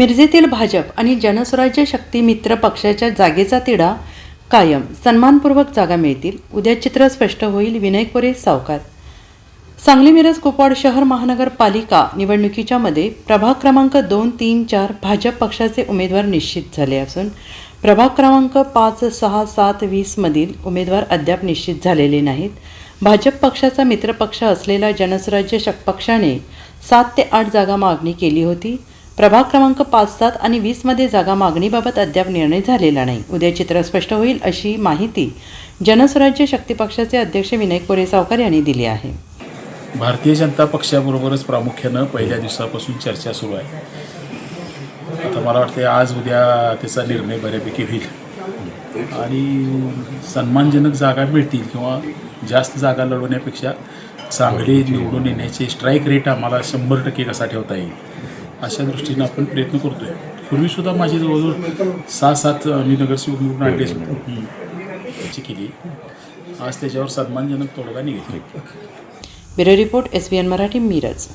मिरजेतील भाजप आणि जनस्वराज्य शक्ती मित्र पक्षाच्या जागेचा तिढा कायम. सन्मानपूर्वक जागा मिळतील. उद्या चित्र स्पष्ट होईल. विनय कोरे सावकार. सांगली मिरज कुपवाड शहर महानगरपालिका निवडणुकीच्या मध्ये प्रभाग क्रमांक दोन तीन चार भाजप पक्षाचे उमेदवार निश्चित झाले असून प्रभाग क्रमांक पाच सहा सात वीसमधील उमेदवार अद्याप निश्चित झालेले नाहीत. भाजप पक्षाचा मित्रपक्ष असलेला जनस्वराज्य शक पक्षाने सात ते आठ जागा मागणी केली होती. प्रभाग क्रमांक पाच सात आणि वीसमध्ये जागा मागणीबाबत अद्याप निर्णय झालेला नाही. उद्या चित्र स्पष्ट होईल अशी माहिती जनस्वराज्य शक्ती पक्षाचे अध्यक्ष विनय कोरे सावकार यांनी दिली आहे. भारतीय जनता पक्षाबरोबरच प्रामुख्यानं पहिल्या दिवसापासून चर्चा सुरू आहे. आता मला वाटते आज उद्या त्याचा निर्णय बऱ्यापैकी होईल. आणि सन्मानजनक जागा मिळतील किंवा जास्त जागा लढवण्यापेक्षा चांगली निवडून येण्याचे स्ट्राईक रेट आम्हाला शंभर टक्के कसा ठेवता येईल? अशा दृष्टीनं आपण प्रयत्न करतो आहे पूर्वीसुद्धा माझी जवळजवळ सहा सात मी नगरसेवक निवडून आणले याची केली. आज त्याच्यावर सन्मानजनक तोडगा निघेल. Bureau report S B N Marathi Miraj.